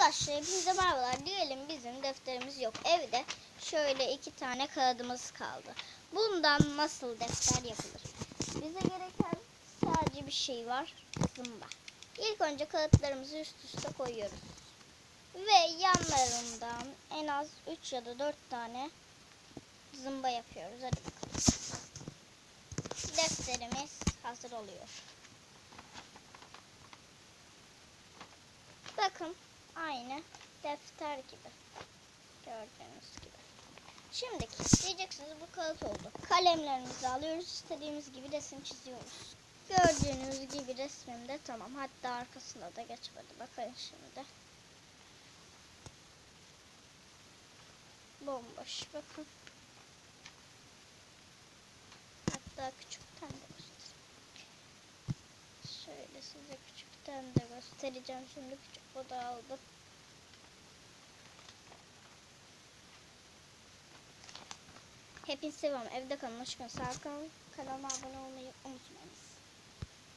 Arkadaşlar hepinize merhabalar. Diyelim bizim defterimiz yok. Evde şöyle iki tane kağıdımız kaldı. Bundan nasıl defter yapılır? Bize gereken sadece bir şey var. Zımba. İlk önce kağıtlarımızı üst üste koyuyoruz. Ve yanlarından en az 3 ya da 4 tane zımba yapıyoruz. Hadi bakalım. Defterimiz hazır oluyor. Bakın aynı defter gibi. Gördüğünüz gibi. Şimdi diyeceksiniz bu kağıt oldu. Kalemlerimizi alıyoruz. istediğimiz gibi resim çiziyoruz. Gördüğünüz gibi resmimde tamam. Hatta arkasına da geçmedi. Bakın şimdi. Bomboş. Bakın. Hatta küçükten de. Şöyle size küçükten de göstereceğim. Şimdi küçük oda aldım. Hepinizi seviyorum. Evde kalın. Hoşçakalın. Sağ kalın. Kanalıma abone olmayı.